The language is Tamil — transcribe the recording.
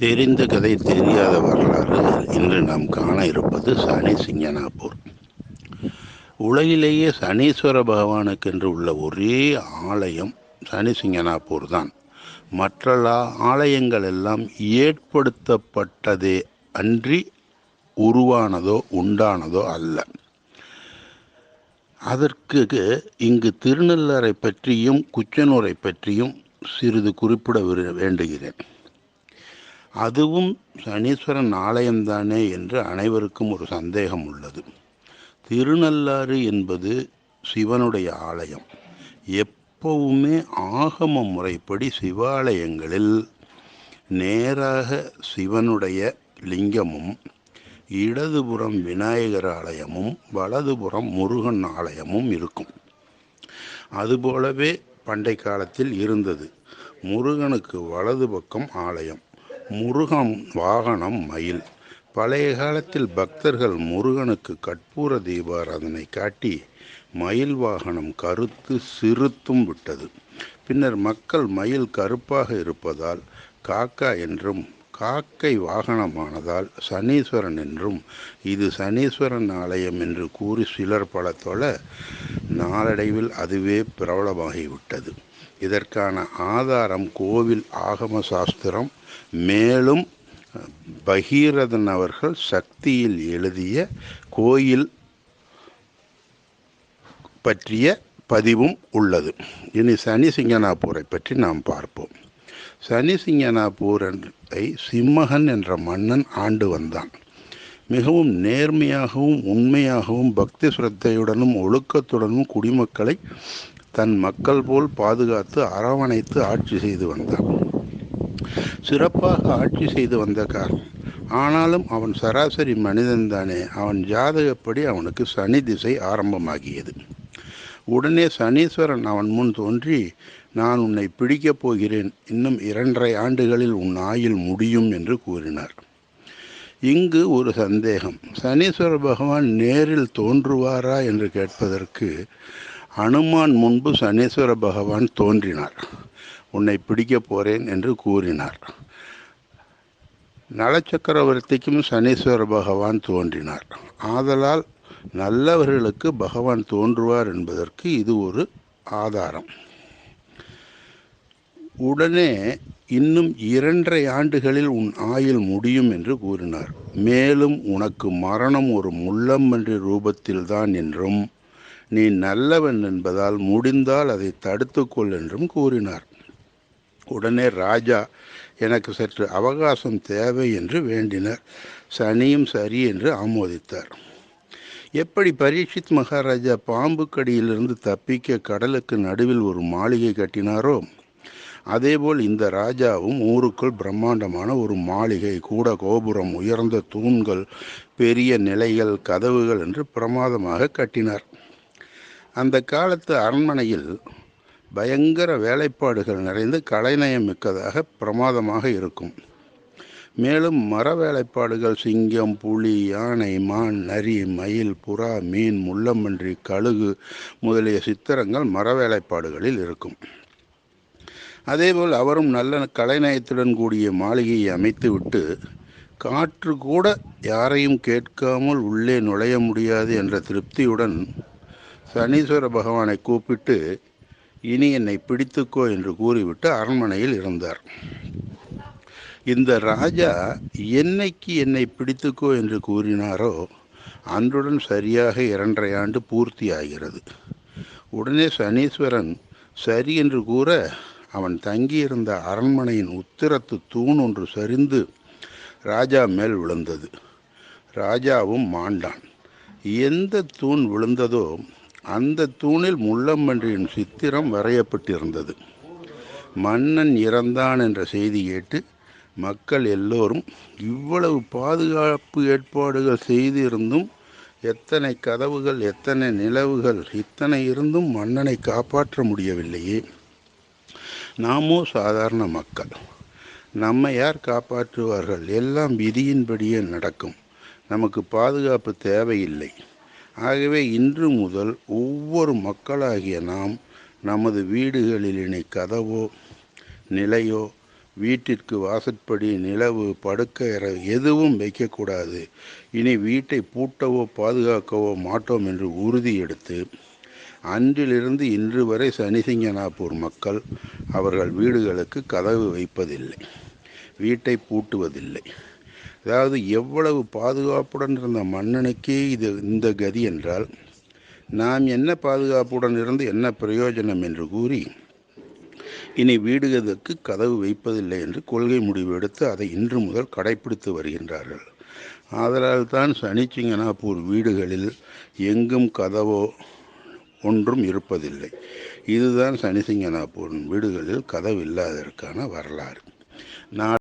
தெரிந்த கதை தெரியாத வரலாறு இன்று நாம் காண இருப்பது சனி சிங்கனாப்பூர் உலகிலேயே சனீஸ்வர பகவானுக்கென்று உள்ள ஒரே ஆலயம் சனி சிங்கனாப்பூர் தான். மற்ற ஆலயங்கள் எல்லாம் ஏற்படுத்தப்பட்டதே அன்றி உருவானதோ உண்டானதோ அல்ல. அதற்கு இங்கு திருநள்ளரை பற்றியும் குச்சனூரை பற்றியும் சிறிது குறிப்பிட வேண்டுகிறேன். அதுவும் சனீஸ்வரன் ஆலயம்தானே என்று அனைவருக்கும் ஒரு சந்தேகம் உள்ளது. திருநள்ளாறு என்பது சிவனுடைய ஆலயம். எப்பவுமே ஆகம முறைப்படி சிவாலயங்களில் நேராக சிவனுடைய லிங்கமும் இடதுபுறம் விநாயகர் ஆலயமும் வலதுபுறம் முருகன் ஆலயமும் இருக்கும். அதுபோலவே பண்டை காலத்தில் இருந்தது. முருகனுக்கு வலது பக்கம் ஆலயம். முருகன் வாகனம் மயில். பழைய காலத்தில் பக்தர்கள் முருகனுக்கு கற்பூர தீபாராதனை காட்டி மயில் வாகனம் கருத்து சிறுத்தும் விட்டது. பின்னர் மக்கள் மயில் கருப்பாக இருப்பதால் காக்கா என்றும் காக்கை வாகனமானதால் சனீஸ்வரன் என்றும் இது சனீஸ்வரன் ஆலயம் என்று கூறி சிலர் பல தொழ நாளடைவில் அதுவே பிரபலமாகிவிட்டது. இதற்கான ஆதாரம் கோவில் ஆகம சாஸ்திரம் மேலும் பகீரதன் அவர்கள் சக்தியில் எழுதிய கோயில் பற்றிய பதிவும் உள்ளது. இனி சனி சிங்கனாப்பூரை பற்றி நாம் பார்ப்போம். சனி சிங்கனாப்பூரை சிம்மகன் என்ற மன்னன் ஆண்டு வந்தான். மிகவும் நேர்மையாகவும் உண்மையாகவும் பக்தி சிரத்தையுடனும் ஒழுக்கத்துடனும் குடிமக்களை தன் மக்கள் போல் பாதுகாத்து அரவணைத்து ஆட்சி செய்து வந்தான். சிறப்பாக ஆட்சி செய்து வந்த காரணம் ஆனாலும் அவன் சராசரி மனிதன்தானே. அவன் ஜாதகப்படி அவனுக்கு சனி திசை ஆரம்பமாகியது. உடனே சனீஸ்வரன் அவன் முன் தோன்றி நான் உன்னை பிடிக்கப் போகிறேன். இன்னும் இரண்டரை ஆண்டுகளில் உன் ஆயில் முடியும் என்று கூறினார். இங்கு ஒரு சந்தேகம் சனீஸ்வர பகவான் நேரில் தோன்றுவாரா என்று கேட்பதற்கு அனுமான் முன்பு சனீஸ்வர பகவான் தோன்றினார். உன்னை பிடிக்கப் போகிறேன் என்று கூறினார். நலச்சக்கரவர்த்திக்கும் சனீஸ்வர பகவான் தோன்றினார். ஆதலால் நல்லவர்களுக்கு பகவான் தோன்றுவார் என்பதற்கு இது ஒரு ஆதாரம். உடனே இன்னும் இரண்டரை ஆண்டுகளில் உன் ஆயுள் முடியும் என்று கூறினார். மேலும் உனக்கு மரணம் ஒரு முள்ளம்பன்றி ரூபத்தில்தான் என்றும் நீ நல்லவன் என்பதால் முடிந்தால் அதை தடுத்துக்கொள் என்றும் கூறினார். உடனே ராஜா எனக்கு சற்று அவகாசம் தேவை என்று வேண்டினார். சனியும் சரி என்று ஆமோதித்தார். எப்படி பரீட்சித் மகாராஜா பாம்பு கடியிலிருந்து தப்பிக்க கடலுக்கு நடுவில் ஒரு மாளிகை கட்டினாரோ அதேபோல் இந்த ராஜாவும் ஊருக்குள் பிரம்மாண்டமான ஒரு மாளிகை கூட கோபுரம் உயர்ந்த தூண்கள் பெரிய நிலைகள் கதவுகள் என்று பிரமாதமாக கட்டினார். அந்த காலத்து அரண்மனையில் பயங்கர வேலைப்பாடுகள் நிறைந்து கலைநயம் மிக்கதாக பிரமாதமாக இருக்கும். மேலும் மர வேலைப்பாடுகள் சிங்கம் புலி யானை மான் நரி மயில் புறா மீன் முள்ளம்பன்றி கழுகு முதலிய சித்திரங்கள் மர வேலைப்பாடுகளில் இருக்கும். அதேபோல் அவரும் நல்ல கலைநயத்துடன் கூடிய மாளிகையை அமைத்துவிட்டு காற்று கூட யாரையும் கேட்காமல் உள்ளே நுழைய முடியாது என்ற திருப்தியுடன் சனீஸ்வர பகவானை கூப்பிட்டு இனி என்னை பிடித்துக்கோ என்று கூறிவிட்டு அரண்மனையில் இருந்தார். இந்த ராஜா என்னைக்கு என்னை பிடித்துக்கோ என்று கூறினாரோ அன்றுடன் சரியாக இரண்டரை ஆண்டு பூர்த்தி ஆகிறது உடனே சனீஸ்வரன் சரி என்று கூற அவன் தங்கியிருந்த அரண்மனையின் உத்திரத்து தூண் ஒன்று சரிந்து ராஜா மேல் விழுந்தது. ராஜாவும் மாண்டான். எந்த தூண் விழுந்ததோ அந்த தூணில் முள்ளம்பன்றியின் சித்திரம் வரையப்பட்டிருந்தது. மன்னன் இறந்தான் என்ற செய்தி கேட்டு மக்கள் எல்லோரும் இவ்வளவு பாதுகாப்பு ஏற்பாடுகள் செய்திருந்தும் எத்தனை கதவுகள் எத்தனை நிலவுகள் இத்தனை இருந்தும் மன்னனை காப்பாற்ற முடியவில்லையே. நாமோ சாதாரண மக்கள். நம்மை யார் காப்பாற்றுவார்கள்? எல்லாம் விதியின்படியே நடக்கும். நமக்கு பாதுகாப்பு தேவையில்லை. ஆகவே இன்று முதல் ஒவ்வொரு மக்களாகிய நாம் நமது வீடுகளில் இனி கதவோ நிலையோ வீட்டிற்கு வாசற்படி நிலவு படுக்கை எதுவும் வைக்கக்கூடாது. இனி வீட்டை பூட்டவோ பாதுகாக்கவோ மாட்டோம் என்று உறுதி எடுத்து அன்றிலிருந்து இன்று வரை சனிசிங்கனாப்பூர் மக்கள் அவர்கள் வீடுகளுக்கு கதவு வைப்பதில்லை. வீட்டை பூட்டுவதில்லை. அதாவது எவ்வளவு பாதுகாப்புடன் இருந்த மன்னனுக்கே இது இந்த கதி என்றால் நாம் என்ன பாதுகாப்புடன் இருந்து என்ன பிரயோஜனம் என்று கூறி இனி வீடுகளுக்கு கதவு வைப்பதில்லை என்று கொள்கை முடிவு எடுத்து அதை இன்று முதல் கடைபிடித்து வருகின்றார்கள். ஆதலால் தான் சனிச்சிங்கனாப்பூர் வீடுகளில் எங்கும் கதவோ ஒன்றும் இருப்பதில்லை. இதுதான் சனிசிங்கனாப்பூரின் வீடுகளில் கதவு இல்லாததற்கான வரலாறு. நான்